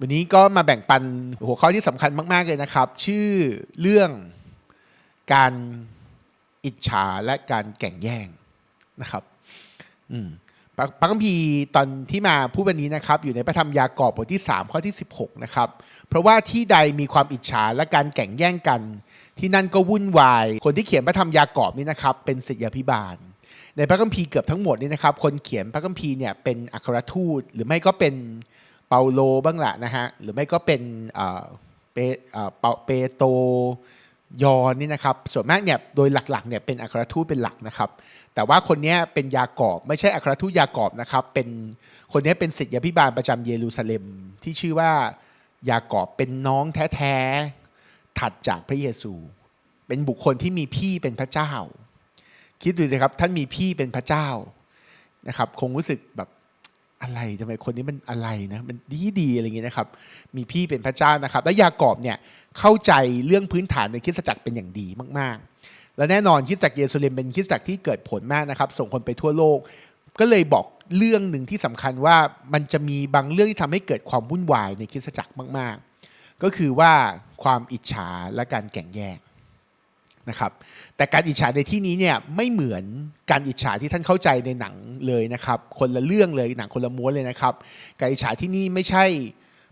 วันนี้ก็มาแบ่งปันหัวข้อที่สำคัญมาก ๆ เลยนะครับ ชื่อเรื่องการอิจฉาและการแก่งแย่งนะครับอืมพระคัมภีร์ตอนที่มาพูดวันนี้นะครับ อยู่ในพระธรรมยากอบบทที่ 3 ข้อที่ 16 นะครับ เพราะว่าที่ใดมีความอิจฉาและการแก่งแย่งกัน ที่นั่นก็วุ่นวาย คนที่เขียนพระธรรมยากอบนี่นะครับ เป็นศิษยาพิบาล ในพระคัมภีร์เกือบทั้งหมดนี่นะครับ คนเขียนพระคัมภีร์เนี่ยเป็นอัครทูต หรือไม่ก็เป็น เปาโลบ้างละนะฮะหรือไม่ก็เป็นเปเปเปโตยอนนี่นะครับส่วนมากเนี่ยโดยหลักๆเนี่ยเป็นอัครทูตเป็นหลักนะครับ แต่ว่าคนนี้เป็นยากอบไม่ใช่อัครทูตยากอบนะครับเป็นคนนี้เป็นศิษยาพิบาลประจำเยรูซาเล็มที่ชื่อว่ายากอบเป็นน้องแท้ๆถัดจากพระเยซู เป็นบุคคลที่มีพี่เป็นพระเจ้า คิดดูสิครับท่านมีพี่เป็นพระเจ้านะครับคงรู้สึกแบบ อะไรทำไมคนนี้มันอะไรนะมันดีดีๆอะไรอย่างเงี้ยนะครับ มีพี่เป็นพระเจ้านะครับ และยากอบเนี่ยเข้าใจเรื่องพื้นฐานในคริสตจักรเป็นอย่างดีมากๆ และแน่นอนคริสตจักรเยรูซาเล็มเป็นคริสตจักรที่เกิดผลมากนะครับ ส่งคนไปทั่วโลก ก็เลยบอกเรื่องหนึ่งที่สำคัญว่ามันจะมีบางเรื่องที่ทำให้เกิดความวุ่นวายในคริสตจักรมาก ๆ ก็คือว่าความอิจฉาและการแข่งแย่ง นะครับแต่การอิจฉาในที่นี้เนี่ยไม่เหมือนการอิจฉาที่ท่านเข้าใจในหนังเลยนะครับคนละเรื่องเลยหนังคนละม้วนเลยนะครับ การอิจฉาที่นี่ไม่ใช่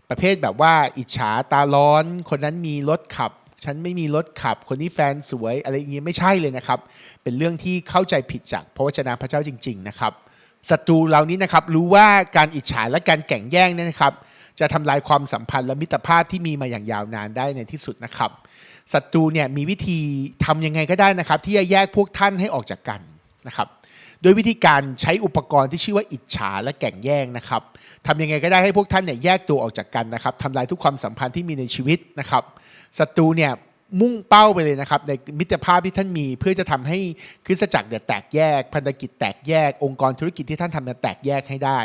ประเภทแบบว่าอิจฉาตาร้อน คนนั้นมีรถขับ ฉันไม่มีรถขับ คนนี้แฟนสวยอะไรอย่างนี้ยไม่ใช่เลยนะครับ เป็นเรื่องที่เข้าใจผิดจากพระวจนะพระเจ้าจริง ๆ นะครับศัตรูเหล่านี้นะครับรู้ว่าการอิจฉาและการแข่งแย่งเนี่ยนะครับ จะทำลายความสัมพันธ์และมิตรภาพที่มีมาอย่างยาวนานได้ในที่สุดนะครับ ศัตรูเนี่ยมีวิธีทำยังไงก็ได้นะครับ ที่จะแยกพวกท่านให้ออกจากกันนะครับโดยวิธีการใช้อุปกรณ์ที่ชื่อว่าอิจฉาและแก่งแย่งนะครับทำยังไงก็ได้ให้พวกท่านเนี่ยแยกตัวออกจากกันนะครับทำลายทุกความสัมพันธ์ที่มีในชีวิตนะครับศัตรูเนี่ยมุ่งเป้าไปเลยนะครับในมิตรภาพที่ท่านมี เพื่อจะทำให้คริสตจักรเนี่ยแตกแยก พันธกิจแตกแยก องค์กรธุรกิจที่ท่านทำเนี่ยแตกแยกให้ได้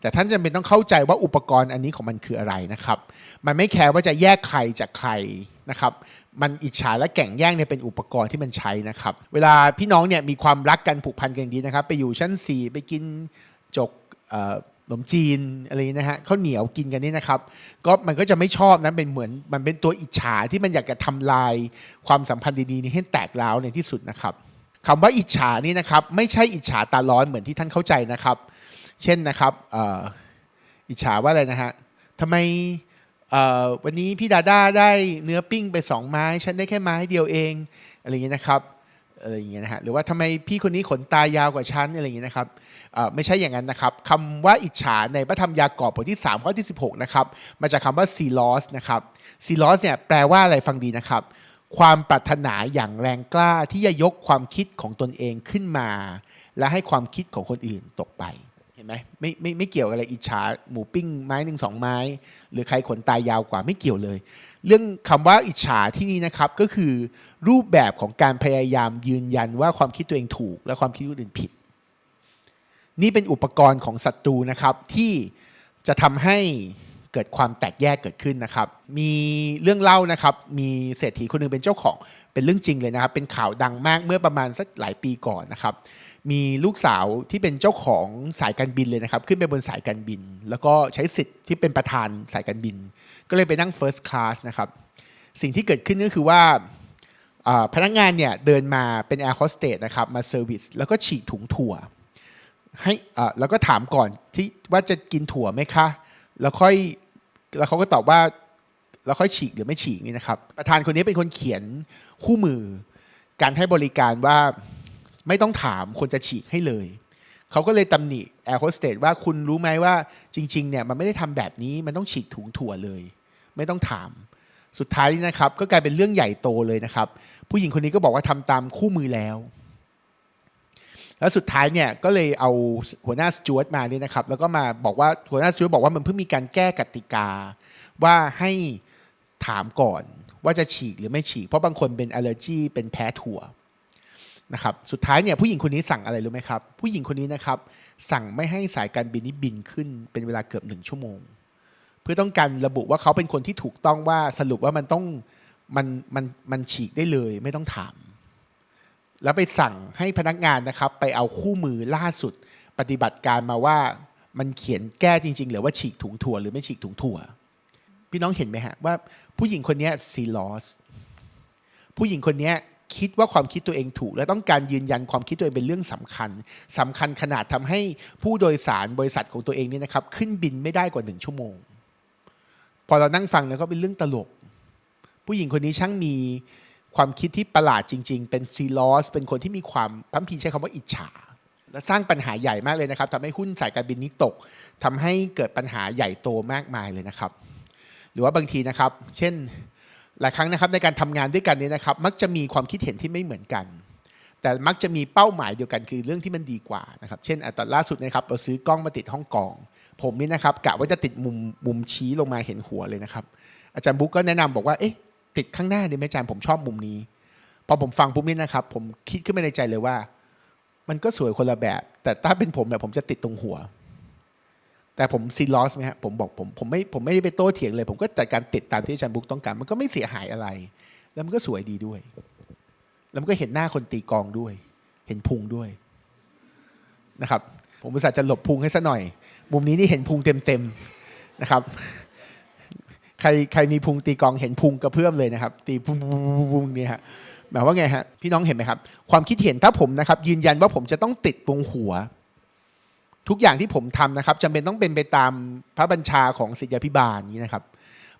แต่ท่านจำเป็นต้องเข้าใจว่าอุปกรณ์อันนี้ของมันคืออะไรนะครับ มันไม่แคร์ว่าจะแยกใครจากใครนะครับ มันอิจฉาและแก่งแย่งเนี่ยเป็นอุปกรณ์ที่มันใช้นะครับ เวลาพี่น้องเนี่ยมีความรักกันผูกพันกันดีนะครับ ไปอยู่ชั้น 4 ไปกินจกขนมจีนอะไรนี้นะฮะข้าวเหนียวกินกันนี่นะครับ ก็มันก็จะไม่ชอบนะเป็นเหมือนมันเป็นตัวอิจฉาที่มันอยากจะทำลายความสัมพันธ์ดีๆนี้ให้แตกร้าวในที่สุดนะครับคำว่าอิจฉานี่นะครับไม่ใช่อิจฉาตาร้อนเหมือนที่ท่านเข้าใจนะครับ เช่นนะครับอิจฉาว่าอะไรนะฮะทำไม วันนี้พี่ดาด้าได้เนื้อปิ้งไปสองไม้ ฉันได้แค่ไม้เดียวเองอะไรอย่างเงี้ยนะครับอะไรอย่างเงี้ยนะฮะหรือว่าทำไมพี่คนนี้ขนตายาวกว่าฉันอะไรอย่างเงี้ยนะครับไม่ใช่อย่างนั้นนะครับคำว่าอิจฉาในพระธรรมยากอบบทที่3ข้อที่ 16นะครับมาจากคำว่าซีลอสนะครับซีลอสเนี่ยแปลว่าอะไรฟังดีนะครับ ความปรารถนาอย่างแรงกล้าที่จะยกความคิดของตนเองขึ้นมา และให้ความคิดของคนอื่นตกไป ห็นไหมไม่ไม่ไม่เกี่ยวกับอะไรอิจฉาหมูปิ้งไม้หนึ่งสองไม้ หรือใครขนตายยาวกว่าไม่เกี่ยวเลย เรื่องคำว่าอิจฉาที่นี่นะครับก็คือรูปแบบของการพยายามยืนยันว่าความคิดตัวเองถูก และความคิดคนอื่นผิด นี่เป็นอุปกรณ์ของศัตรูนะครับที่จะทำให้เกิดความแตกแยกเกิดขึ้นนะครับ มีเรื่องเล่านะครับ มีเศรษฐีคนหนึงเป็นเจ้าของ เป็นเรื่องจริงเลยนะครับ เป็นข่าวดังมากเมื่อประมาณสักหลายปีก่อนนะครับ มีลูกสาวที่เป็นเจ้าของสายการบินเลยนะครับ ขึ้นไปบนสายการบิน แล้วก็ใช้สิทธิ์ที่เป็นประธานสายการบิน ก็เลยไปนั่ง first class นะครับ สิ่งที่เกิดขึ้นก็คือว่าพนักงานเนี่ยเดินมาเป็น air hostess นะครับมาเซอร์วิสแล้วก็ฉีกถุงถั่วให้อ่าแล้วก็ถามก่อนที่ว่าจะกินถั่วไหมคะ แล้วค่อยแล้วเขาก็ตอบว่าแล้วค่อยฉีกหรือไม่ฉีกนี่นะครับ ประธานคนนี้เป็นคนเขียนคู่มือการให้บริการว่า ไม่ต้องถามคนจะฉีกให้เลยเขาก็เลยตำหนิแอร์โฮสเตสว่าคุณรู้ไหมว่าจริงๆเนี่ยมันไม่ได้ทำแบบนี้มันต้องฉีกถุงถั่วเลย ไม่ต้องถามสุดท้ายนี่นะครับ ก็กลายเป็นเรื่องใหญ่โตเลยนะครับ ผู้หญิงคนนี้ก็บอกว่าทำตามคู่มือแล้ว แล้วสุดท้ายเนี่ยก็เลยเอาหัวหน้าสจวตมาเนี่ยนะครับ แล้วก็มาบอกว่าหัวหน้าสจวตบอกว่ามันเพิ่งมีการแก้กติกา ว่าให้ถามก่อนว่าจะฉีกหรือไม่ฉีก เพราะบางคนเป็นอลเลอร์จีเป็นแพ้ถั่ว นะครับสุดท้ายเนี่ยผู้หญิงคนนี้สั่งอะไรรู้ไหมครับ ผู้หญิงคนนี้นะครับ สั่งไม่ให้สายการบินนี้บินขึ้นเป็นเวลาเกือบหนึ่งชั่วโมง เพื่อต้องการระบุว่าเขาเป็นคนที่ถูกต้องว่าสรุปว่ามันต้องมันมันมันฉีกได้เลยไม่ต้องถาม แล้วไปสั่งให้พนักงานนะครับ ไปเอาคู่มือล่าสุดปฏิบัติการมาว่ามันเขียนแก้จริง ๆ หรือว่าฉีกถุงถั่วหรือไม่ฉีกถุงถั่ว พี่น้องเห็นไหมฮะว่าผู้หญิงคนนี้ซีลอสผู้หญิงคนนี้ คิดว่าความคิดตัวเองถูก และต้องการยืนยันความคิดตัวเองเป็นเรื่องสำคัญสำคัญขนาดทำให้ผู้โดยสารบริษัทของตัวเองเนี่ยนะครับขึ้นบินไม่ได้กว่าหนึ่งชั่วโมง พอเรานั่งฟังแล้วก็เป็นเรื่องตลก ผู้หญิงคนนี้ช่างมีความคิดที่ประหลาดจริง ๆ เป็นซีลอส เป็นคนที่มีความพัมพีใช้คำว่าอิจฉา และสร้างปัญหาใหญ่มากเลยนะครับทำให้หุ้นสายการบินนี้ตกทำให้เกิดปัญหาใหญ่โตมากมายเลยนะครับ หรือว่าบางทีนะครับ เช่น หลายครั้งนะครับในการทำงานด้วยกันเนี่ยนะครับ มักจะมีความคิดเห็นที่ไม่เหมือนกัน แต่มักจะมีเป้าหมายเดียวกันคือเรื่องที่มันดีกว่านะครับ เช่นตอนล่าสุดนะครับเราซื้อกล้องมาติดห้องกอง ผมนี่นะครับกะว่าจะติดมุมมุมชี้ลงมาเห็นหัวเลยนะครับ อาจารย์บุ๊กก็แนะนำบอกว่าเอ๊ะติดข้างหน้าดีไหมอาจารย์ผมชอบมุมนี้พอผมฟังปุ๊บนี่นะครับ ผมคิดขึ้นมาในใจเลยว่า มันก็สวยคนละแบบ แต่ถ้าเป็นผมเนี่ยผมจะติดตรงหัว แต่ผมซีลอสไหมฮะผมบอกผมผมไม่ผมไม่ได้ไปโต้เถียงเลย ผมก็จัดการติดตามที่อาจารย์บุ๊กต้องการมันก็ไม่เสียหายอะไร แล้วมันก็สวยดีด้วย แล้วมันก็เห็นหน้าคนตีกองด้วย เห็นพุงด้วยนะครับ ผมอุตส่าห์จะหลบพุงให้ซะหน่อย มุมนี้นี่เห็นพุงเต็มๆนะครับ ใครใครมีพุงตีกองเห็นพุงกระเพื่อมเลยนะครับ ตีพุงพุงพุงพุงเนี่ยฮะหมายว่าไงฮะพี่น้องเห็นไหมครับ ความคิดเห็นถ้าผมนะครับ ยืนยันว่าผมจะต้องติดตรงหัว ทุกอย่างที่ผมทำนะครับจำเป็นต้องเป็นไปตามพระบัญชาของศิษยาพิบาลนี้นะครับ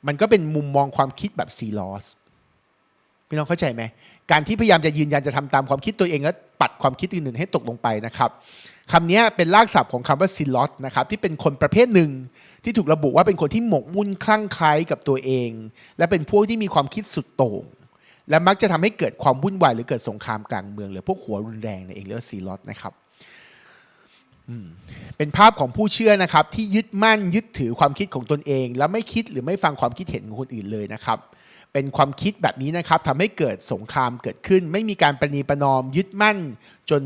มันก็เป็นมุมมองความคิดแบบซีลอสพี่น้องเข้าใจไหมการที่พยายามจะยืนยันจะทำตามความคิดตัวเองแล้วปัดความคิดอื่นๆให้ตกลงไปนะครับคำนี้เป็นรากศัพท์ของคำว่าซีลอสนะครับที่เป็นคนประเภทหนึ่งที่ถูกระบุว่าเป็นคนที่หมกมุ่นคลั่งไคล้กับตัวเอง และเป็นพวกที่มีความคิดสุดโต่งและมักจะทำให้เกิดความวุ่นวายหรือเกิดสงครามกลางเมืองหรือพวกหัวรุนแรงในนเองเรียกว่าซีลอสนะครับ เป็นภาพของผู้เชื่อนะครับ ที่ยึดมั่นยึดถือความคิดของตนเอง แล้วไม่คิดหรือไม่ฟังความคิดเห็นของคนอื่นเลยนะครับ เป็นความคิดแบบนี้นะครับทำให้เกิดสงครามเกิดขึ้น ไม่มีการประนีประนอมยึดมั่น จน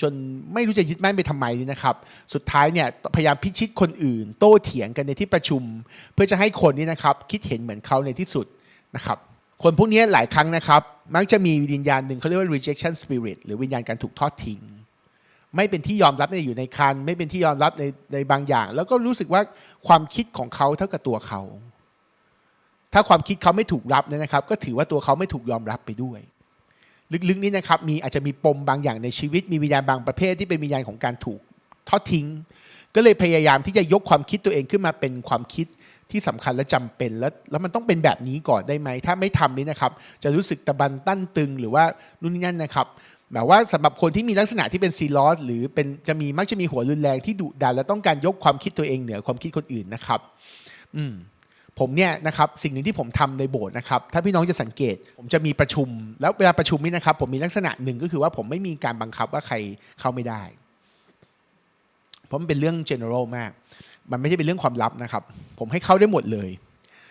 จนไม่รู้จะยึดมั่นไปทำไมนี่นะครับ สุดท้ายเนี่ยพยายามพิชิตคนอื่น โต้เถียงกันในที่ประชุม เพื่อจะให้คนนี้นะครับ คิดเห็นเหมือนเขาในที่สุดนะครับคนพวกนี้หลายครั้งนะครับ มักจะมีวิญญาณหนึ่งเขาเรียกว่า rejection spirit หรือวิญญาณการถูกทอดทิ้ง ไม่เป็นที่ยอมรับในอยู่ในคัน ไม่เป็นที่ยอมรับในในบางอย่าง แล้วก็รู้สึกว่าความคิดของเขาเท่ากับตัวเขา ถ้าความคิดเขาไม่ถูกรับเนี่ยนะครับ ก็ถือว่าตัวเขาไม่ถูกยอมรับไปด้วย ลึกๆนี้นะครับมีอาจจะมีปมบางอย่างในชีวิต มีวิญญาณบางประเภทที่เป็นวิญญาณของการถูกทอดทิ้ง ก็เลยพยายามที่จะยกความคิดตัวเองขึ้นมาเป็นความคิดที่สำคัญและจำเป็นแล้วแล้วมันต้องเป็นแบบนี้ก่อนได้ไหม ถ้าไม่ทำนี้นะครับ จะรู้สึกตะบันตั้นตึงหรือว่านู่นนี่นั่นนะครับ แบบว่าสำหรับคนที่มีลักษณะที่เป็นซีลอสหรือเป็นจะมีมักจะมีหัวรุนแรงที่ดุดันและต้องการยกความคิดตัวเองเหนือความคิดคนอื่นนะครับ อืมผมเนี่ยนะครับสิ่งหนึ่งที่ผมทำในโบสถ์นะครับถ้าพี่น้องจะสังเกต ผมจะมีประชุม แล้วเวลาประชุมนี่นะครับ ผมมีลักษณะหนึ่งก็คือว่าผมไม่มีการบังคับว่าใครเข้าไม่ได้ เพราะมันเป็นเรื่อง general มาก มันไม่ใช่เป็นเรื่องความลับนะครับ ผมให้เข้าได้หมดเลย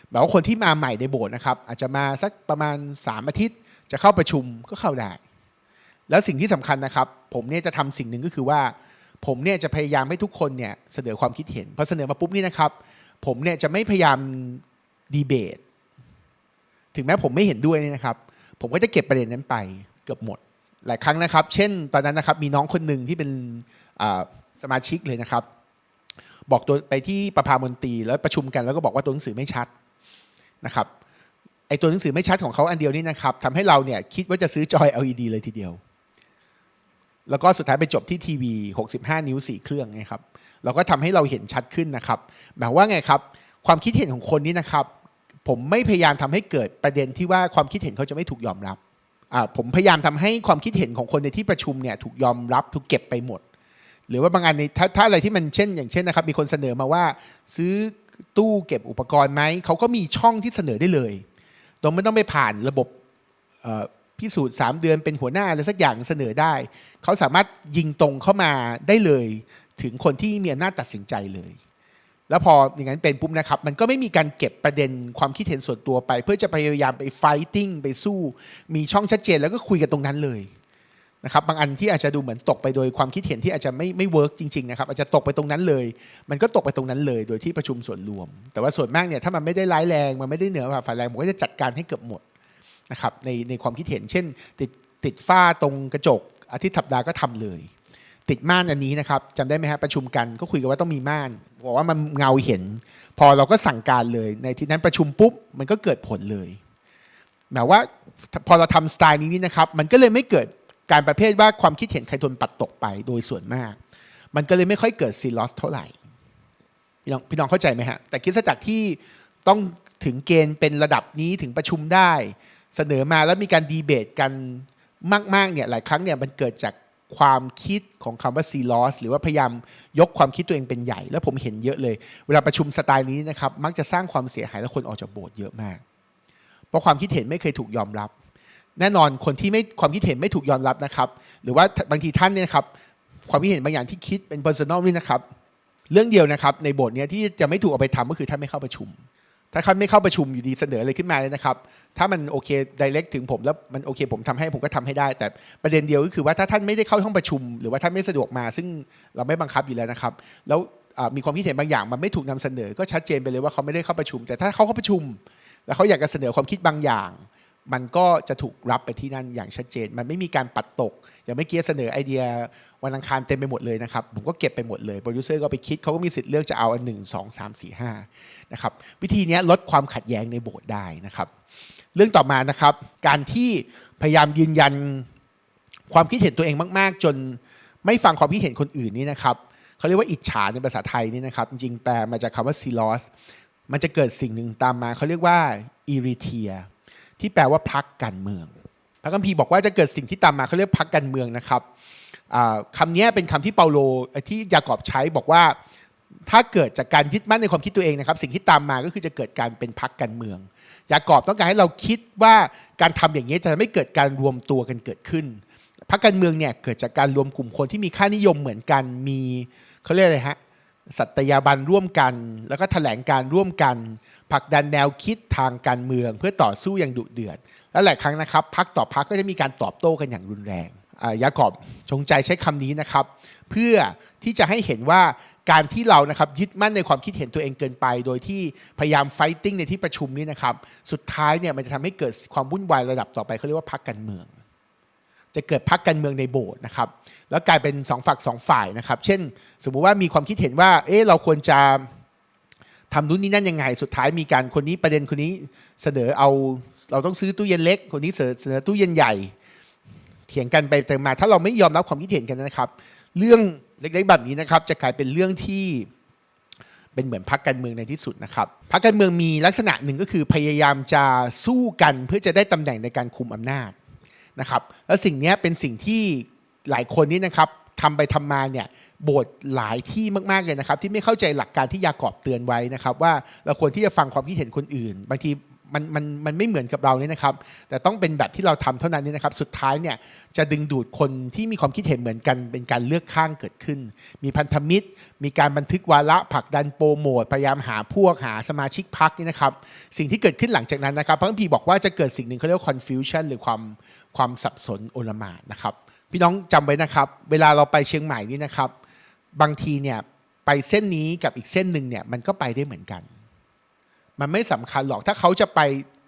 แบบว่าคนที่มาใหม่ในโบสถ์นะครับ อาจจะมาสักประมาณ 3 อาทิตย์ จะเข้าประชุมก็เข้าได้ แล้วสิ่งที่สำคัญนะครับ ผมเนี่ยจะทำสิ่งหนึ่งก็คือว่า ผมเนี่ยจะพยายามให้ทุกคนเนี่ยเสนอความคิดเห็นพอเสนอมาปุ๊บนี่นะครับ ผมเนี่ยจะไม่พยายามดีเบต ถึงแม้ผมไม่เห็นด้วยเนี่ยนะครับ ผมก็จะเก็บประเด็นนั้นไปเกือบหมด หลายครั้งนะครับ เช่น ตอนนั้นนะครับมีน้องคนหนึ่งที่เป็นสมาชิกเลยนะครับ บอกตัวไปที่ประพามนตรีแล้วประชุมกันแล้วก็บอกว่าตัวหนังสือไม่ชัดนะครับไอตัวหนังสือไม่ชัดของเขาอันเดียวนี่นะครับทำให้เราเนี่ยคิดว่าจะซื้อจอย LED เลยทีเดียว แล้วก็สุดท้ายไปจบที่ทีวี 65 นิ้ว 4 เครื่องนะครับเราก็ทำให้เราเห็นชัดขึ้นนะครับหมายว่าไงครับ ความคิดเห็นของคนนี้นะครับ ผมไม่พยายามทำให้เกิดประเด็นที่ว่าความคิดเห็นเขาจะไม่ถูกยอมรับอ่าผมพยายามทำให้ความคิดเห็นของคนในที่ประชุมเนี่ยถูกยอมรับถูกเก็บไปหมด หรือว่าบางอันในถ้าถ้าอะไรที่มันเช่น อย่างเช่นนะครับ มีคนเสนอมาว่า ซื้อตู้เก็บอุปกรณ์ไหมเขาก็มีช่องที่เสนอได้เลยโดยไม่ต้องไปผ่านระบบ พิสูจน์ 3 เดือนเป็นหัวหน้าอะไรสักอย่างเสนอได้ เขาสามารถยิงตรงเข้ามาได้เลย ถึงคนที่มีอำนาจตัดสินใจเลย แล้วพออย่างนั้นเป็นปุ๊บนะครับ มันก็ไม่มีการเก็บประเด็นความคิดเห็นส่วนตัวไป เพื่อจะพยายามไปไฟติ้งไปสู้ มีช่องชัดเจนแล้วก็คุยกันตรงนั้นเลยนะครับบางอันที่อาจจะดูเหมือนตกไปโดยความคิดเห็นที่อาจจะไม่ไม่เวิร์กจริงๆนะครับอาจจะตกไปตรงนั้นเลย มันก็ตกไปตรงนั้นเลย โดยที่ประชุมส่วนรวม แต่ว่าส่วนมากเนี่ยถ้ามันไม่ได้ร้ายแรงมันไม่ได้เหนือฝ่ายแรงผมก็จะจัดการให้เกือบหมด นะครับในในความคิดเห็น เช่น ติดติดฝ้าตรงกระจก อาทิตย์ถัดดาห์ก็ทำเลย ติดม่านอันนี้นะครับจำได้ไหมฮะประชุมกันก็คุยกันว่าต้องมีม่านบอกว่ามันเงาเห็น พอเราก็สั่งการเลยในที่นั้นประชุมปุ๊บมันก็เกิดผลเลยหมายว่าพอเราทำสไตล์นี้นี่นะครับ มันก็เลยไม่เกิดการประเภทว่าความคิดเห็นใครทนปัดตกไปโดยส่วนมาก มันก็เลยไม่ค่อยเกิดซีลอสเท่าไหร่ พี่น้องพี่น้องเข้าใจไหมฮะ แต่คิดซะจักที่ต้องถึงเกณฑ์เป็นระดับนี้ถึงประชุมได้ เสนอมาแล้วมีการดีเบตกันมากๆเนี่ยหลายครั้งเนี่ยมันเกิดจากความคิดของคำว่า C loss หรือว่าพยายามยกความคิดตัวเองเป็นใหญ่ แล้วผมเห็นเยอะเลย เวลาประชุมสไตล์นี้นะครับ มักจะสร้างความเสียหายและคนออกจากโบสถ์เยอะมาก เพราะความคิดเห็นไม่เคยถูกยอมรับ แน่นอนคนที่ไม่ความคิดเห็นไม่ถูกยอมรับนะครับ หรือว่าบางทีท่านเนี่ยครับ ความคิดเห็นบางอย่างที่คิดเป็น personal นี่นะครับ เรื่องเดียวนะครับในโบทเนี้ยที่จะไม่ถูกเอาไปทำก็คือท่านไม่เข้าประชุม ถ้าท่านไม่เข้าประชุมอยู่ดีเสนออะไรขึ้นมาเลยนะครับ ถ้ามันโอเคดิเรกถึงผมแล้วมันโอเค ผมทำให้ผมก็ทำให้ได้ แต่ประเด็นเดียวก็คือว่าถ้าท่านไม่ได้เข้าห้องประชุม หรือว่าท่านไม่สะดวกมา ซึ่งเราไม่บังคับอยู่แล้วนะครับ แล้วมีความคิดเห็นบางอย่างมันไม่ถูกนำเสนอ ก็ชัดเจนไปเลยว่าเขาไม่ได้เข้าประชุม แต่ถ้าเขาเข้าประชุม แล้วเขาอยากจะเสนอความคิดบางอย่าง มันก็จะถูกรับไปที่นั่นอย่างชัดเจน มันไม่มีการปัดตก อย่างเมื่อกี้เสนอไอเดียวันอังคารเต็มไปหมดเลยนะครับ ผมก็เก็บไปหมดเลย โปรดิวเซอร์ก็ไปคิดเขาก็มีสิทธิ์เลือกจะเอาอันหนึ่งสองสามสี่ห้านะครับ วิธีนี้ลดความขัดแย้งในโบสถ์ได้นะครับ เรื่องต่อมานะครับ การที่พยายามยืนยันความคิดเห็นตัวเองมาก ๆ จนไม่ฟังความคิดเห็นคนอื่นนี่นะครับเขาเรียกว่าอิจฉาในภาษาไทยนี่นะครับ จริงๆแปลมาจากคำว่า zealous มันจะเกิดสิ่งหนึ่งตามมาเขาเรียกว่า irritia ที่ ที่แปลว่าพักการเมือง พระคัมภีร์บอกว่าจะเกิดสิ่งที่ตามมาเขาเรียกพักการเมืองนะครับคำนี้เป็นคำที่เปาโลที่ยากอบใช้บอกว่าถ้าเกิดจากการยึดมั่นในความคิดตัวเองนะครับ สิ่งที่ตามมาก็คือจะเกิดการเป็นพักการเมืองยากอบต้องการให้เราคิดว่าการทำอย่างนี้จะไม่เกิดการรวมตัวกันเกิดขึ้นพักการเมืองเนี่ยเกิดจากการรวมกลุ่มคนที่มีค่านิยมเหมือนกันมีเขาเรียกอะไรฮะสัตยาบันร่วมกัน แล้วก็แถลงการร่วมกัน ผลักดันแนวคิดทางการเมืองเพื่อต่อสู้อย่างดุเดือด และหลายครั้งนะครับพักต่อพักก็จะมีการตอบโต้กันอย่างรุนแรงยากอบจงใจใช้คำนี้นะครับ เพื่อที่จะให้เห็นว่าการที่เรานะครับยึดมั่นในความคิดเห็นตัวเองเกินไป โดยที่พยายามไฟติ้งในที่ประชุมนี้นะครับ สุดท้ายเนี่ยมันจะทำให้เกิดความวุ่นวายระดับต่อไปเขาเรียกว่าพักการเมือง จะเกิดพักการเมืองในโบสถ์นะครับ แล้วกลายเป็นสองฝักสองฝ่ายนะครับ เช่น สมมุติว่ามีความคิดเห็นว่า เอ๊ะเราควรจะ ทำนู่นนี่นั่นยังไง สุดท้ายมีการคนนี้ประเด็นคนนี้เสนอเอาเราต้องซื้อตู้เย็นเล็ก คนนี้เสนอตู้เย็นใหญ่ เถียงกันไปเติมมา ถ้าเราไม่ยอมรับความคิดเห็นกันนะครับ เรื่องเล็กๆแบบนี้นะครับ จะกลายเป็นเรื่องที่เป็นเหมือนพรรคการเมืองในที่สุดนะครับพรรคการเมืองมีลักษณะหนึ่งก็คือพยายามจะสู้กันเพื่อจะได้ตำแหน่งในการคุมอำนาจนะครับ แล้วสิ่งนี้เป็นสิ่งที่หลายคนนี่นะครับทำไปทำมาเนี่ย โบสถ์หลายที่มากๆเลยนะครับ ที่ไม่เข้าใจหลักการที่ยากอบเตือนไว้นะครับ ว่าเราควรที่จะฟังความคิดเห็นคนอื่น บางทีมันมันมันไม่เหมือนกับเราเนี่ยนะครับ แต่ต้องเป็นแบบที่เราทำเท่านั้นเนี่ยนะครับ สุดท้ายเนี่ยจะดึงดูดคนที่มีความคิดเห็นเหมือนกัน เป็นการเลือกข้างเกิดขึ้น มีพันธมิตร มีการบันทึกวาระผลักดันโปรโมทพยายามหาพวกหาสมาชิกพรรคนี่นะครับ สิ่งที่เกิดขึ้นหลังจากนั้นนะครับพระคัมภีร์บอกว่าจะเกิดสิ่งหนึ่งเขาเรียกว่า confusion หรือความความสับสนโอลหม่านนะครับ พี่น้องจำไว้นะครับ เวลาเราไปเชียงใหม่นี่นะครับ บางทีเนี่ยไปเส้นนี้กับอีกเส้นหนึ่งเนี่ยมันก็ไปได้เหมือนกัน มันไม่สำคัญหรอกถ้าเขาจะไป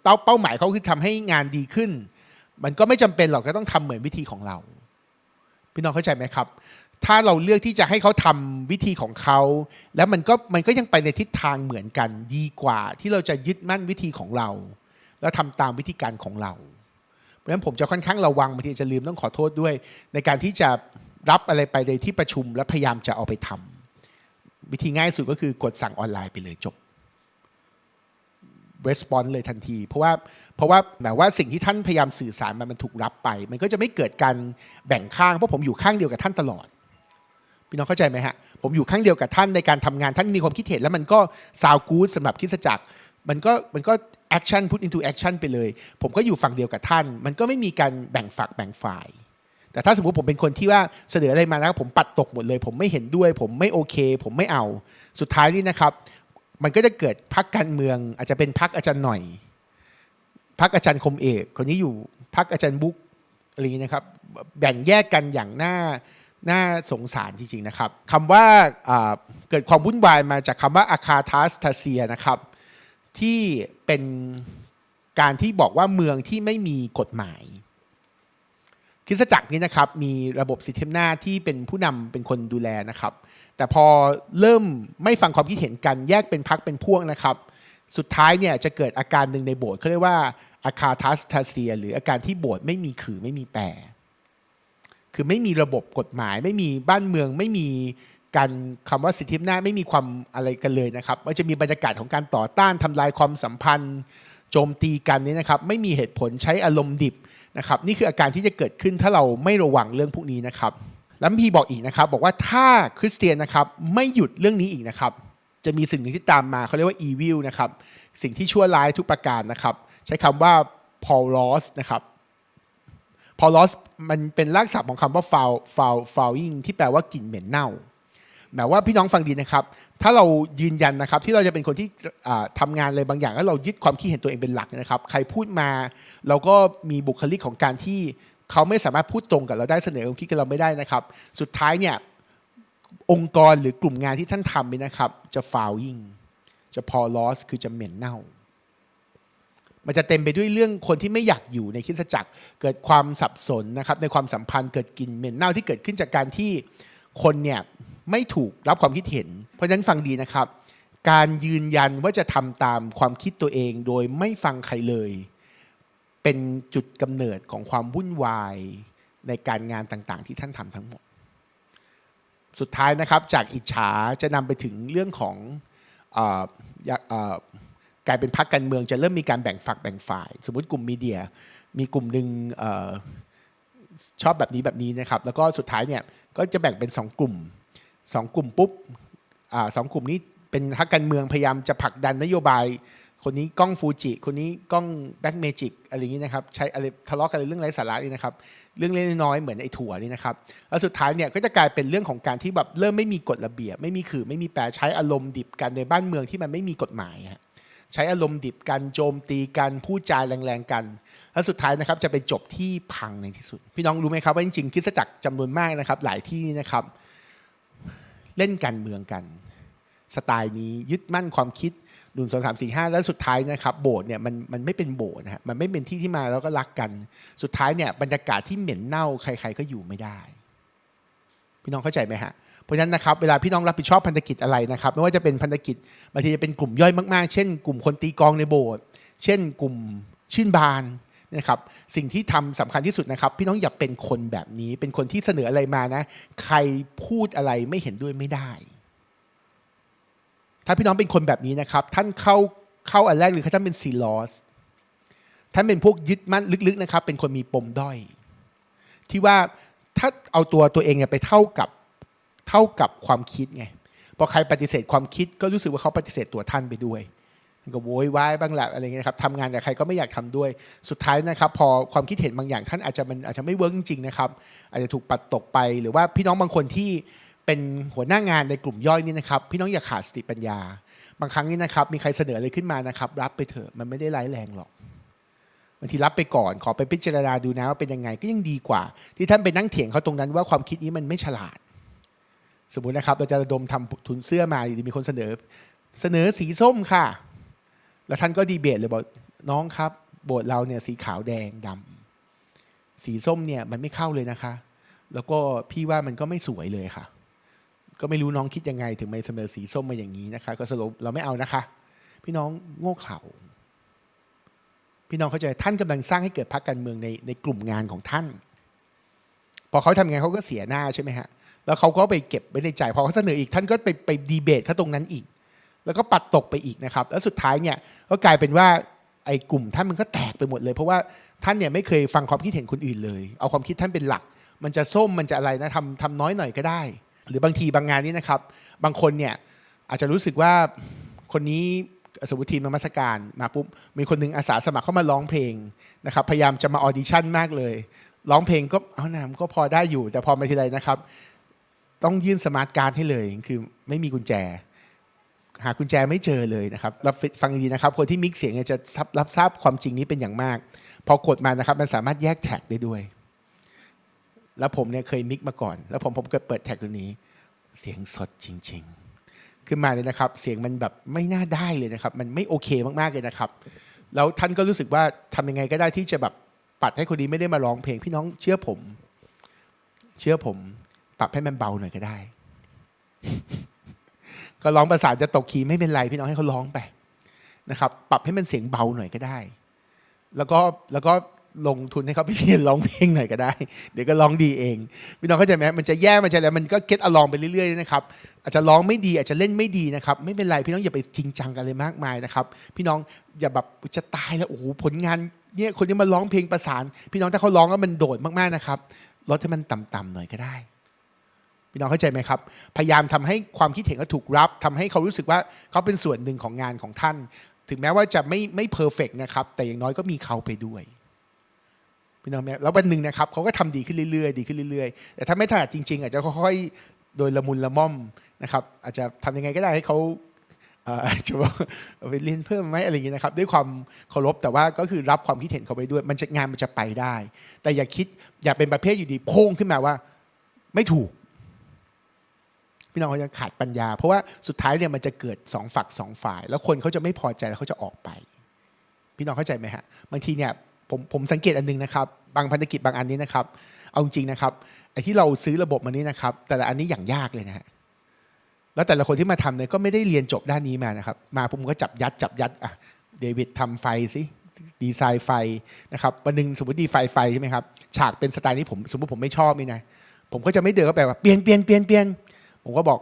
เป้าเป้าหมายเขาคือทำให้งานดีขึ้น มันก็ไม่จำเป็นหรอกก็ต้องทำเหมือนวิธีของเรา พี่น้องเข้าใจไหมครับ ถ้าเราเลือกที่จะให้เขาทำวิธีของเขา แล้วมันก็มันก็ยังไปในทิศทางเหมือนกันดีกว่า ที่เราจะยึดมั่นวิธีของเรา แล้วทำตามวิธีการของเรา เพราะฉะนั้นผมจะค่อนข้างระวังบางทีจะลืมต้องขอโทษด้วย ในการที่จะ รับอะไรไปในที่ประชุมและพยายามจะเอาไปทำวิธีง่ายสุดก็คือกดสั่งออนไลน์ไปเลยจบ response เลยทันที เพราะว่าเพราะว่าหมายว่าสิ่งที่ท่านพยายามสื่อสารมันมันถูกรับไป มันก็จะไม่เกิดการแบ่งข้างเพราะผมอยู่ข้างเดียวกับท่านตลอดพี่น้องเข้าใจไหมฮะผมอยู่ข้างเดียวกับท่านในการทำงานท่านมีความคิดเห็นแล้วมันก็ sound good สำหรับคิดจักรมันก็มันก็ action put into action ไปเลย ผมก็อยู่ฝั่งเดียวกับท่าน มันก็ไม่มีการแบ่งฝักแบ่งฝ่าย แต่ถ้าสมมติผมเป็นคนที่ว่าเสนออะไรมาแล้วผมปัดตกหมดเลย ผมไม่เห็นด้วย ผมไม่โอเค ผมไม่เอาสุดท้ายนี่นะครับ มันก็จะเกิดพักการเมือง อาจจะเป็นพักอาจารย์หน่อยพักอาจารย์คมเอกคนนี้อยู่พักอาจารย์บุ๊กอะไรนี้นะครับ แบ่งแยกกันอย่างน่าน่าสงสารจริงๆนะครับคำว่าอ่าเกิดความวุ่นวายมาจากคำว่าอาคาทัสทาเซียนะครับ ที่เป็นการที่บอกว่าเมืองที่ไม่มีกฎหมาย คริสตจักรนี้นะครับมีระบบสิทธิอำนาที่เป็นผู้นำเป็นคนดูแลนะครับ แต่พอเริ่มไม่ฟังความคิดเห็นกันแยกเป็นพักเป็นพวกนะครับ สุดท้ายเนี่ยจะเกิดอาการหนึ่งในโบสถ์เขาเรียกว่าอาคาทัสทาเซีย หรืออาการที่โบสถ์ไม่มีขื่อไม่มีแปร คือไม่มีระบบกฎหมาย ไม่มีบ้านเมืองไม่มีการคำว่าสิทธิอำนาไม่มีความอะไรกันเลยนะครับมันจะมีบรรยากาศของการต่อต้านทำลายความสัมพันธ์ โจมตีกันนี้นะครับ ไม่มีเหตุผลใช้อารมณ์ดิบ นะครับนี่คืออาการที่จะเกิดขึ้นถ้าเราไม่ระวังเรื่องพวกนี้นะครับแล้วพีบอกอีกนะครับ บอกว่าถ้าคริสเตียนนะครับไม่หยุดเรื่องนี้อีกนะครับ จะมีสิ่งหนึ่งที่ตามมาเขาเรียกว่า evil นะครับสิ่งที่ชั่วร้ายทุกประการนะครับ ใช้คำว่า paulos นะครับ paulos มันเป็นรากศัพท์ของคำว่า foul foul fouling ที่แปลว่ากลิ่นเหม็นเน่า หมายว่าพี่น้องฟังดีนะครับ ถ้าเรายืนยันนะครับ ที่เราจะเป็นคนที่อ่าทำงานอะไรบางอย่างแล้วเรายึดความคิดเห็นตัวเองเป็นหลักนะครับ ใครพูดมา เราก็มีบุคลิกของการที่เขาไม่สามารถพูดตรงกับเราได้เสนอความคิดกับเราไม่ได้นะครับ สุดท้ายเนี่ยองค์กรหรือกลุ่มงานที่ท่านทำเนี่ยนะครับ จะฟาวยิ่งจะพอลอสคือจะเหม็นเน่า มันจะเต็มไปด้วยเรื่องคนที่ไม่อยากอยู่ในคริสตจักร เกิดความสับสนนะครับ ในความสัมพันธ์เกิดกลิ่นเหม็นเน่าที่เกิดขึ้นจากการที่ คนเนี่ยไม่ถูกรับความคิดเห็น เพราะฉะนั้นฟังดีนะครับ การยืนยันว่าจะทำตามความคิดตัวเองโดยไม่ฟังใครเลย เป็นจุดกำเนิดของความวุ่นวายในการงานต่างๆ ที่ท่านทำทั้งหมด สุดท้ายนะครับจากอิจฉาจะนำไปถึงเรื่องของออกลายเป็นพรรคการเมืองจะเริ่มมีการแบ่งฝักแบ่งฝ่าย สมมติกลุ่มมีเดีย มีกลุ่มหนึ่งออชอบแบบนี้แบบนี้นะครับ แล้วก็สุดท้ายเนี่ย ก็จะแบ่งเป็นสองกลุ่มสองกลุ่มปุ๊บอ่าสองกลุ่มนี้เป็นพรรคการเมืองพยายามจะผลักดันนโยบาย คนนี้กล้องฟูจิ คนนี้กล้องแบ็กเมจิกอะไรอย่างนี้นะครับ ใช้อะไรทะเลาะกันเรื่องไร้สาระนี่นะครับ เรื่องเล็กน้อยเหมือนไอ้ถั่วนี่นะครับ แล้วสุดท้ายเนี่ยก็จะกลายเป็นเรื่องของการที่แบบเริ่มไม่มีกฎระเบียบ ไม่มีขื่อไม่มีแปรใช้อารมณ์ดิบกันในบ้านเมืองที่มันไม่มีกฎหมายฮะใช้อารมณ์ดิบกันโจมตีกันพูดจาแรงๆกัน แล้วสุดท้ายนะครับจะไปจบที่พังในที่สุด พี่น้องรู้ไหมครับว่าจริงๆคริสตจักรจำนวนมากนะครับ หลายที่นี่นะครับ เล่นการเมืองกัน สไตล์นี้ยึดมั่นความคิดหนึ่งสองสามสี่ห้าแล้วสุดท้ายนะครับ โบสถ์เนี่ยมันมันไม่เป็นโบสถ์นะฮะมันไม่เป็นที่ที่มาแล้วก็รักกัน สุดท้ายเนี่ยบรรยากาศที่เหม็นเน่าใคร ๆ ก็อยู่ไม่ได้ พี่น้องเข้าใจไหมฮะเพราะฉะนั้นนะครับเวลาพี่น้องรับผิดชอบพันธกิจอะไรนะครับ ไม่ว่าจะเป็นพันธกิจบางทีจะเป็นกลุ่มย่อยมากๆ เช่น กลุ่มคนตีกองในโบสถ์เช่น กลุ่มชื่นบาน นะครับสิ่งที่ทำสำคัญที่สุดนะครับ พี่น้องอย่าเป็นคนแบบนี้ เป็นคนที่เสนออะไรมานะ ใครพูดอะไรไม่เห็นด้วยไม่ได้ ถ้าพี่น้องเป็นคนแบบนี้นะครับ ท่านเข้าเข้าอันแรกเลยคือท่านเป็นซีลอสท่านเป็นพวกยึดมั่นลึกๆนะครับ เป็นคนมีปมด้อย ที่ว่าถ้าเอาตัวตัวเองเนี่ยไปเท่ากับเท่ากับความคิดไงพอใครปฏิเสธความคิดก็รู้สึกว่าเขาปฏิเสธตัวท่านไปด้วย ก็โวยวายบ้างแหละอะไรเงี้ยครับทำงานกับใครก็ไม่อยากทำด้วยสุดท้ายนะครับ พอความคิดเห็นบางอย่างท่านอาจจะมันอาจจะไม่เวิร์กจริงๆนะครับ อาจจะถูกปัดตกไป หรือว่าพี่น้องบางคนที่เป็นหัวหน้างานในกลุ่มย่อยนี่นะครับ พี่น้องอย่าขาดสติปัญญา บางครั้งนี่นะครับ มีใครเสนออะไรขึ้นมานะครับ รับไปเถอะมันไม่ได้ร้ายแรงหรอกบางทีรับไปก่อนขอไปพิจารณาดูนะว่าเป็นยังไงก็ยังดีกว่า ที่ท่านไปนั่งเถียงเขาตรงนั้นว่าความคิดนี้มันไม่ฉลาด สมมุตินะครับเราจะระดมทำทุนเสื้อมาอยู่ดีมีคนเสนอ เสนอสีส้มค่ะ แล้วท่านก็ดีเบตเลยบอกน้องครับ โบสถ์เราเนี่ยสีขาวแดงดำสีส้มเนี่ยมันไม่เข้าเลยนะคะ แล้วก็พี่ว่ามันก็ไม่สวยเลยค่ะ ก็ไม่รู้น้องคิดยังไง ถึงไม่เสนอสีส้มมาอย่างนี้นะคะ ก็สรุปเราไม่เอานะคะ พี่น้องโง่เขลาพี่น้องเข้าใจท่านกำลังสร้างให้เกิดพรรคการเมืองในในกลุ่มงานของท่าน พอเขาทำงานเขาก็เสียหน้าใช่ไหมฮะแล้วเขาก็ไปเก็บไว้ในใจพอเขาเสนออีกท่านก็ไปไปดีเบตเขาตรงนั้นอีก แล้วก็ปัดตกไปอีกนะครับ แล้วสุดท้ายเนี่ยก็กลายเป็นว่าไอ้กลุ่มท่านมันก็แตกไปหมดเลย เพราะว่าท่านเนี่ยไม่เคยฟังความคิดเห็นคนอื่นเลย เอาความคิดท่านเป็นหลัก มันจะส้มมันจะอะไรนะทำทำน้อยหน่อยก็ได้ หรือบางทีบางงานนี่นะครับ บางคนเนี่ยอาจจะรู้สึกว่าคนนี้สมมติทีมนมัสการมาปุ๊บมีคนหนึงอาสาสมัครเข้ามาร้องเพลงนะครับพยายามจะมาออดิชั่นมากเลยร้องเพลงก็เอานามก็พอได้อยู่แต่พอมาทีไรนะครับ ต้องยื่นสมาร์ทการ์ดให้เลยคือไม่มีกุญแจ หากุญแจไม่เจอเลยนะครับรับฟังดีนะครับ คนที่มิกเสียงจะรับรับทราบความจริงนี้เป็นอย่างมาก พอกดมานะครับมันสามารถแยกแท็กได้ด้วย แล้วผมเนี่ยเคยมิกมาก่อน แล้วผมผมก็เปิดแท็กตัวนี้ เสียงสดจริง ๆ ขึ้นมาเลยนะครับ เสียงมันแบบไม่น่าได้เลยนะครับ มันไม่โอเคมากๆเลยนะครับ แล้วท่านก็รู้สึกว่าทำยังไงก็ได้ที่จะแบบปัดให้คนนี้ไม่ได้มาร้องเพลงพี่น้องเชื่อผม เชื่อผม ปรับให้มันเบาหน่อยก็ได้ ก็ร้องประสานจะตกคีย์ไม่เป็นไรพี่น้องให้เขาร้องไปนะครับ ปรับให้มันเสียงเบาหน่อยก็ได้ แล้วก็แล้วก็ลงทุนให้เขาไปเรียนร้องเพลงหน่อยก็ได้ เดี๋ยวก็ร้องดีเองพี่น้องเข้าใจไหมมันจะแย่มันจะอะไรมันก็เก็ตอลองไปเรื่อยๆนะครับอาจจะร้องไม่ดีอาจจะเล่นไม่ดีนะครับ ไม่เป็นไรพี่น้องอย่าไปจริงจังกันเลยมากมายนะครับ พี่น้องอย่าแบบจะตายแล้วโอ้โหผลงานเนี่ยคนที่มาร้องเพลงประสาน พี่น้องถ้าเขาร้องแล้วมันโดดมากๆนะครับลดให้มันต่ำๆหน่อยก็ได้ พี่น้องเข้าใจไหมครับ พยายามทำให้ความคิดเห็นเขาถูกรับทำให้เขารู้สึกว่าเขาเป็นส่วนหนึ่งของงานของท่าน ถึงแม้ว่าจะไม่ไม่เพอร์เฟกนะครับ แต่อย่างน้อยก็มีเขาไปด้วยพี่น้องไหมแล้ววันหนึ่งนะครับเขาก็ทำดีขึ้นเรื่อยๆ ดีขึ้นเรื่อยๆ แต่ถ้าไม่ถนัดจริง ๆ อาจจะค่อยๆ โดยละมุนละม่อมนะครับอาจจะทำยังไงก็ได้ให้เขาเอ่อจะว่าเอาไปเรียนเพิ่มไหมอะไรอย่างเงี้ยนะครับ ด้วยความเคารพแต่ว่าก็คือรับความคิดเห็นเขาไปด้วย มันจะงานมันจะไปได้ แต่อย่าคิดอย่าเป็นประเภทอยู่ดีโพ่งขึ้นมาว่า ไม่ถูก พี่น้องเขาจะขาดปัญญา เพราะว่าสุดท้ายเนี่ยมันจะเกิดสองฝักสองฝ่าย แล้วคนเขาจะไม่พอใจแล้วเขาจะออกไป พี่น้องเข้าใจไหมฮะบางทีเนี่ยผมผมสังเกตอันหนึงนะครับ บางพันธกิจบางอันนี้นะครับ เอาจริงนะครับไอ้ที่เราซื้อระบบมานี้นะครับ แต่ละอันนี้อย่างยากเลยนะฮะแล้วแต่ละคนที่มาทำเนี่ยก็ไม่ได้เรียนจบด้านนี้มานะครับ มาผมก็จับยัดจับยัดอะเดวิดทำไฟสิดีไซน์ไฟนะครับวันหนึ่งสมมติดีไฟไฟใช่ไหมครับฉากเป็นสไตล์นี้ผมสมมติผมไม่ชอบนี่นะผมก็จะไม่เดินเข้าไปว่าเปลี่ยนเปลี่ยนเปลี่ยนเปลี่ยน ผมก็บอก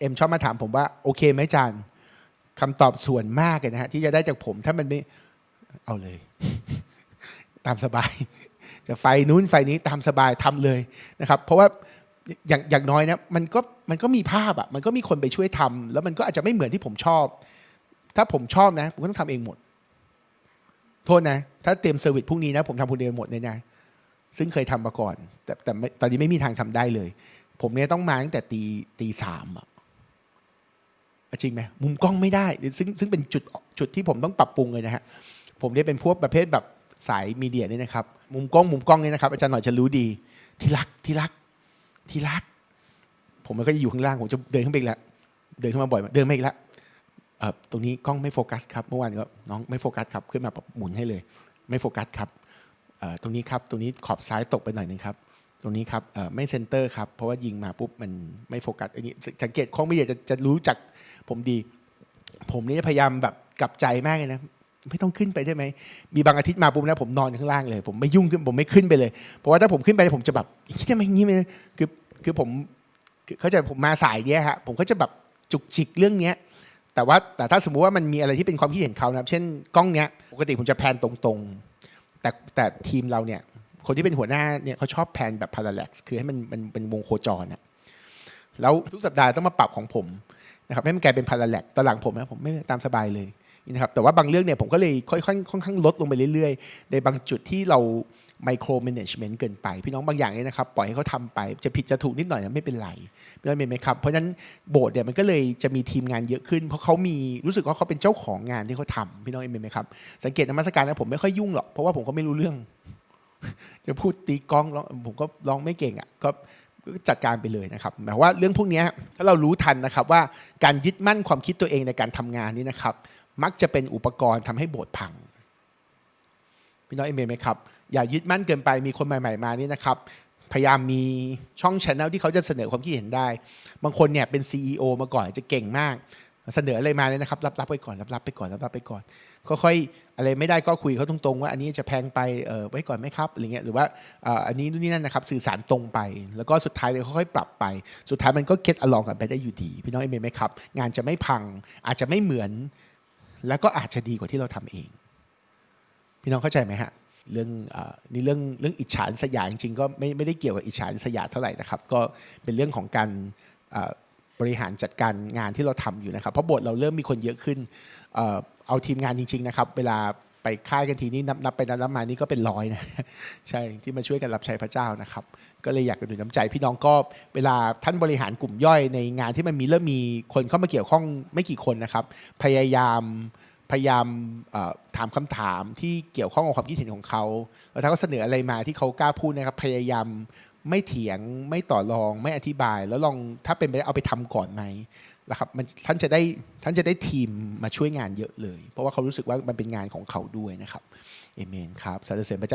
เอ็มชอบมาถามผมว่าโอเคไหมจานคำตอบส่วนมากเลยนะฮะที่จะได้จากผมถ้ามันไม่เอาเลย ตามสบาย จะไฟนู้นไฟนี้ตามสบายทำเลยนะครับ เพราะว่าอย่างอย่างน้อยนะมันก็มันก็มีภาพอะมันก็มีคนไปช่วยทำแล้วมันก็อาจจะไม่เหมือนที่ผมชอบ ถ้าผมชอบนะ ผมก็ต้องทำเองหมด โทษนะ ถ้าเตรียมเซอร์วิสพรุ่งนี้นะ ผมทำคนเดียวหมดเลยนะซึ่งเคยทำมาก่อน แต่แต่ตอนนี้ไม่มีทางทำได้เลย ผมเนี่ยต้องมาตั้งแต่ตีตีสามอะจริงไหมมุมกล้องไม่ได้ ซึ่งซึ่งเป็นจุดจุดที่ผมต้องปรับปรุงเลยนะฮะผมเนี่ยเป็นพวกประเภทแบบสายมีเดียนี่นะครับ มุมกล้องมุมกล้องนี่นะครับอาจารย์หน่อยจะรู้ดีที่รักที่รักที่รัก ผมมันก็จะอยู่ข้างล่างผมจะเดินขึ้นไปอีกแล้วเดินขึ้นมาบ่อยเดินมาอีกแล้วตรงนี้กล้องไม่โฟกัสครับเมื่อวานก็น้องไม่โฟกัสครับขึ้นมาแบบหมุนให้เลย ไม่โฟกัสครับตรงนี้ครับตรงนี้ขอบซ้ายตกไปหน่อยหนึงครับ รงนี้ครับไม่เซนเตอร์ครับเพราะว่ายิงมาปุ๊บมันไม่โฟกัสอันนี้สังเกตข้องไม่อยากจะจะรู้จักผมดี ผมนี่พยายามแบบกลับใจมากเลยนะไม่ต้องขึ้นไปได้ไหม มีบางอาทิตย์มาปุ๊บนะผมนอนอยู่ข้างล่างเลย ผมไม่ยุ่งขึ้นผมไม่ขึ้นไปเลย เพราะว่าถ้าผมขึ้นไปผมจะแบบคิดทำไมอย่างนี้ไหมคือคือผมเขาใจผมมาสายเนี้ยฮะผมก็จะแบบจุกจิกเรื่องเนี้ยแต่ว่าแต่ถ้าสมมุติว่ามันมีอะไรที่เป็นความคิดเห็นเขานะครับเช่นกล้องเนี้ยปกติผมจะแพนตรงๆ แต่แต่ทีมเราเนี่ย คนที่เป็นหัวหน้าเนี่ยเขาชอบแพนแบบพารา l ล x คือให้มันมันเป็นวงโคจรนะแล้วทุกสัปดาห์ต้องมาปรับของผมนะครับให้มันกลายเป็นพารา l ล x ตอนหลังผมนะผมไม่ตามสบายเลยนะครับแต่ว่าบางเรื่องเนี่ยผมก็เลยค่อยๆค่อนข้างลดลงไปเรื่อยๆ ในบางจุดที่เราไมโคร m ม n a g e เมนต์เกินไป พี่น้องบางอย่างเนี่ยนะครับปล่อยให้เขาทำไปจะผิดจะถูกนิดหน่อยไม่เป็นไรไม่เป็นไหมครับเพราะฉะนั้นโบสถ์เนี่ยมันก็เลยจะมีทีมงานเยอะขึ้น เพราะเขามีรู้สึกว่าเขาเป็นเจ้าของงานที่เขาทำพี่น้องเอ็มไหมครับสังเกตนมัสการนะผมไม่ค่อยยุ่งหรอกเพราะว่าผมก็ไม่รู้เรื่อง จะพูดตีกลองร้องผมก็ร้องไม่เก่งอะก็จัดการไปเลยนะครับหมายว่าเรื่องพวกนี้ถ้าเรารู้ทันนะครับว่าการยึดมั่นความคิดตัวเองในการทำงานนี้นะครับ มักจะเป็นอุปกรณ์ทำให้โบสถ์พังพี่น้องเอเมนไหมครับอย่ายึดมั่นเกินไปมีคนใหม่ ๆ มานี่นะครับ พยายามมีช่องช anel ที่เขาจะเสนอความคิดเห็นได้ บางคนเนี่ยเป็น CEO มาก่อนจะเก่งมาก เสนออะไรมาเนี่ยนะครับรับๆไปก่อนรับๆไปก่อนรับๆไปก่อนค่อยๆ อะไรไม่ได้ก็คุยเขาตรงๆ ว่าอันนี้จะแพงไปเออไว้ก่อนไหมครับอะไรเงี้ยหรือว่าอันนี้นู่นนี่นั่นนะครับสื่อสารตรงไป แล้วก็สุดท้ายเลยค่อยๆปรับไป สุดท้ายมันก็เก็ตอลองกันไปได้อยู่ดี พี่น้องเอเมนไหมครับ งานจะไม่พังอาจจะไม่เหมือน แล้วก็อาจจะดีกว่าที่เราทำเอง พี่น้องเข้าใจไหมฮะเรื่องนี่เรื่องเรื่องอิจฉาริษยาจริงๆก็ไม่ไม่ได้เกี่ยวกับอิจฉาริษยาเท่าไหร่นะครับ ก็เป็นเรื่องของการบริหารจัดการงานที่เราทำอยู่นะครับ เพราะบทเราเริ่มมีคนเยอะขึ้น เอาทีมงานจริง ๆ นะครับ เวลาไปค่ายกันทีนี้นับนับไปนับนับมานี่ก็เป็นร้อยนะใช่ที่มาช่วยกันรับใช้พระเจ้านะครับ ก็เลยอยากกระดุนน้ำใจ พี่น้องก็เวลาท่านบริหารกลุ่มย่อยในงานที่มันมีเริ่มมีคนเข้ามาเกี่ยวข้องไม่กี่คนนะครับ พยายามพยายามถามคำถามที่เกี่ยวข้องกับความคิดเห็นของเขาแล้วถ้าเขาเสนออะไรมาที่เขากล้าพูดนะครับ พยายามไม่เถียงไม่ต่อรองไม่อธิบาย แล้วลองถ้าเป็นไปเอาไปทำก่อนไหม นะครับมันท่านจะได้ท่านจะได้ทีมมาช่วยงานเยอะเลย เพราะว่าเขารู้สึกว่ามันเป็นงานของเขาด้วยนะครับเอเมนครับสรรเสริญพระเจ้า